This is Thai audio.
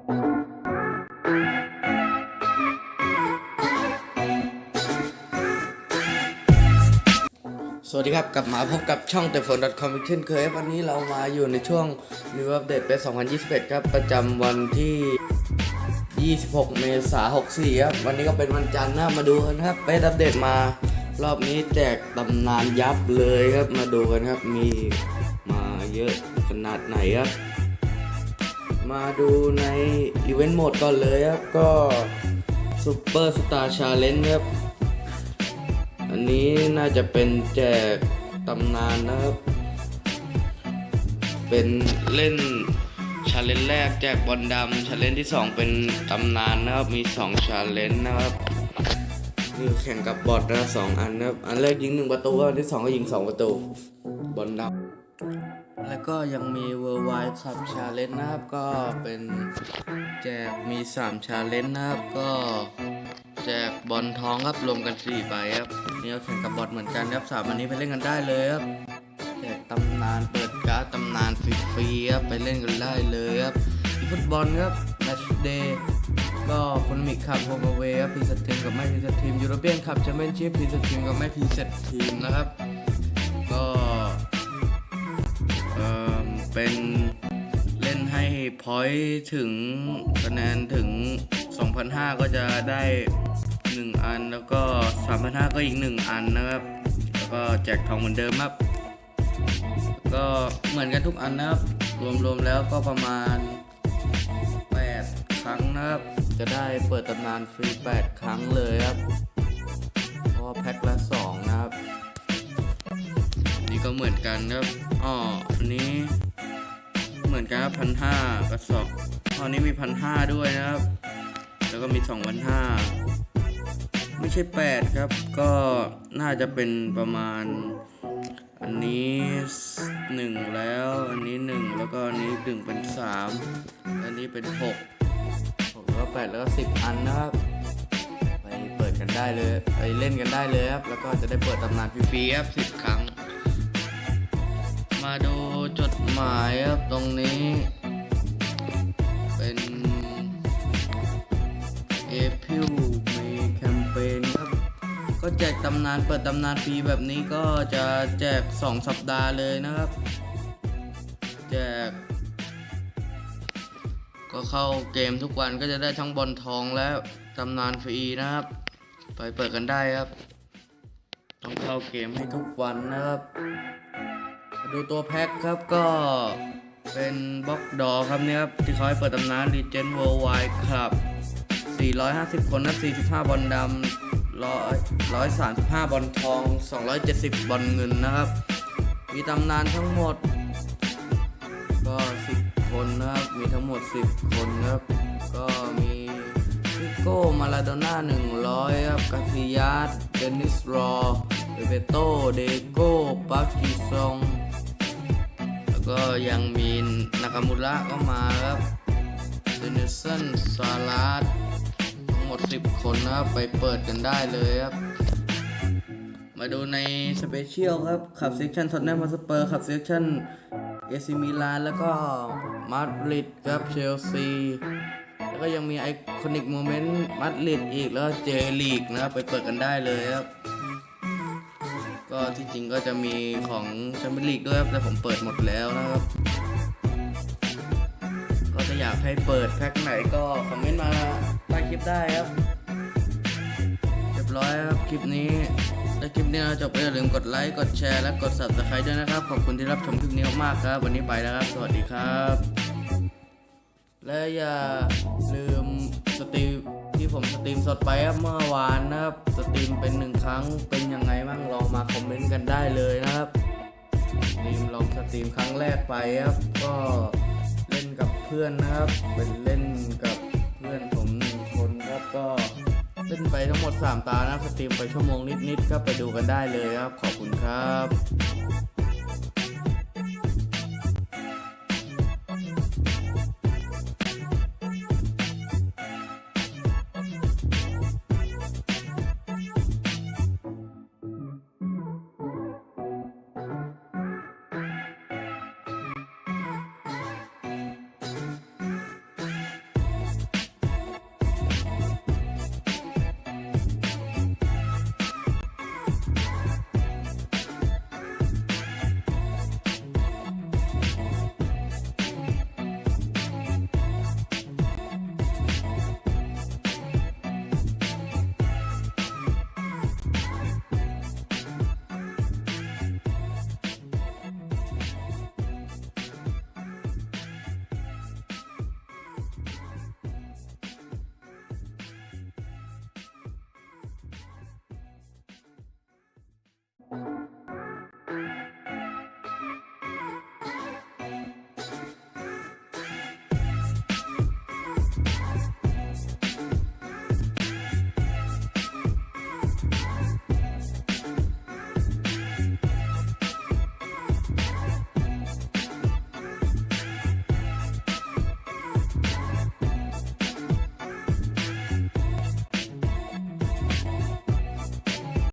สวัสดีครับ กลับมาพบกับช่อง t e p h o n e c o m อีกเช่นเคย วันนี้เรามาอยู่ในช่วง New Update ปี2021 ครับ ประจำวันที่ 26 เมษายน 64 ครับ วันนี้ก็เป็นวันจันทร์นะ มาดูกันครับไปอัปเดตมารอบนี้แจกตำนานยับเลยครับ มาดูกันครับ มีมาเยอะขนาดไหนครับ มาดูในอีเวนต์โหมดก่อนเลยครับก็ซูเปอร์สตาร์ชาเลนจ์ครับ อันนี้น่าจะเป็นแจกตำนานนะครับ เป็นเล่นชาเลนจ์แรกแจกบอลดำชาเลนจ์ที่ 2 เป็นตำนานนะครับ มี2ชาเลนจ์นะครับนี่แข่งกับบอทนะสองอันนะครับ อันแรกยิง 1 ประตูอันที่ 2 ก็ยิง 2 ประตู บอลดำ แล้วก็ยังมี Worldwide Cup Challenge นะครับ ก็เป็นแจกมี3ชาเลนจ์นะครับ ก็แจกบอลทองครับรวมกัน4ใบครับนี่ก็แข่งกับบอลเหมือนกันครับสามวันนี้ไปเล่นกันได้เลยครับแจกตำนานเปิดการ์ดตำนานฟรีๆครับไปเล่นกันได้เลยครับฟุตบอลครับแมตช์เดย์ก็คนมิกขับโฮมเวครับพีเซตทีมกับไม่พีเซตทีมยูโรเปียนขับแชมเปี้ยนชิพพีเซตทีมกับไม่พีเซตทีมนะครับ ก็ เป็นเล่นให้พอยต์ถึงคะแนนถึง 2,500 ก็จะได้ 1 อันแล้วก็ 3,500 ก็อีก 1 อันนะครับ แล้วก็แจกทองเหมือนเดิมครับ ก็เหมือนกันทุกอันนะครับ รวมๆแล้วก็ประมาณ 8 ครั้งนะครับ จะได้เปิดตำนานฟรี 8 ครั้งเลยครับเพราะแพ็คละ 2 นะครับ นี่ก็เหมือนกันครับอ๋ออันนี้ เหมือนกันครับพันห้ากระสอบตอนนี้มีพันห้าด้วยนะครับ แล้วก็มีสองพันห้าไม่ใช่แปดครับ ก็น่าจะเป็นประมาณ อันนี้หนึ่งแล้ว อันนี้หนึ่งแล้วก็อันนี้หนึ่งเป็นสามอันนี้เป็นหกหกแล้วแปดแล้วก็สิบอันนะครับไปเปิดกันได้เลยไปเล่นกันได้เลยครับแล้วก็จะได้เปิดตำนานฟรีๆครับสิบครั้ง ดูจดหมายครับตรงนี้ เป็น เอพิลมีแคมเปญครับ ก็แจกตำนานเปิดตำนานฟรีแบบนี้ก็จะแจก 2 สัปดาห์เลยนะครับ แจก ก็เข้าเกมทุกวันก็จะได้ทั้งบอลทองและตำนานฟรีนะครับ ไปเปิดกันได้ครับ ต้องเข้าเกมให้ทุกวันนะครับ ดูตัวแพ็คครับก็เป็นบล็อกดอครับเนี่ยครับที่เขาให้เปิดตำนาน Legend Worldwide ครับ 450 คนนะ45 บอลดำ100 135 บอลทอง 270 บอลเงินนะครับ มีตำนานทั้งหมด ก็ 10 คนนะครับ มีทั้งหมด 10 คนครับ ก็มีฟิโก้มาลาโดน่า 100 ครับกาซิยาสเดนิสรอเบเบโตเดโก้ปากิซอง ก็ยังมีนากามุระก็มาครับเดนิสันซาลาดทั้งหมด 10 คนนะครับ ไปเปิดกันได้เลยครับ มาดูในสเปเชียลครับขับเซกชันทอตแนมมาสเปอร์ขับเซกชันเอซิมิลานแล้วก็มาดริดครับเชลซีแล้วก็ยังมีไอคอนิกโมเมนต์มาดริดอีกแล้วเจลีกนะครับไปเปิดกันได้เลยครับ ก็ที่จริงก็จะมีของแชมเปี้ยนลีกด้วยครับแต่ผมเปิดหมดแล้วนะครับ ก็จะอยากให้เปิดแพ็คไหนก็คอมเมนต์มาใต้คลิปได้ครับเรียบร้อยครับคลิปนี้ถ้าคลิปนี้เราจบไปอย่าลืมกดไลค์กดแชร์และกด subscribe ด้วยนะครับ ขอบคุณที่รับชมคลิปนี้มากครับ วันนี้ไปแล้วครับ สวัสดีครับ และอย่าลืมสตรีม ที่ผมสตรีมสดไปครับเมื่อวานนะครับสตรีมเป็นหนึ่งครั้งเป็นยังไงบ้างลองมาคอมเมนต์กันได้เลยนะครับสตรีมลองสตรีมครั้งแรกไปครับก็เล่นกับเพื่อนนะครับเป็นเล่นกับเพื่อนผมหนึ่งคนครับก็เล่นไปทั้งหมด 3 ตานะสตรีมไปชั่วโมงนิดๆครับไปดูกันได้เลยครับ ขอบคุณครับ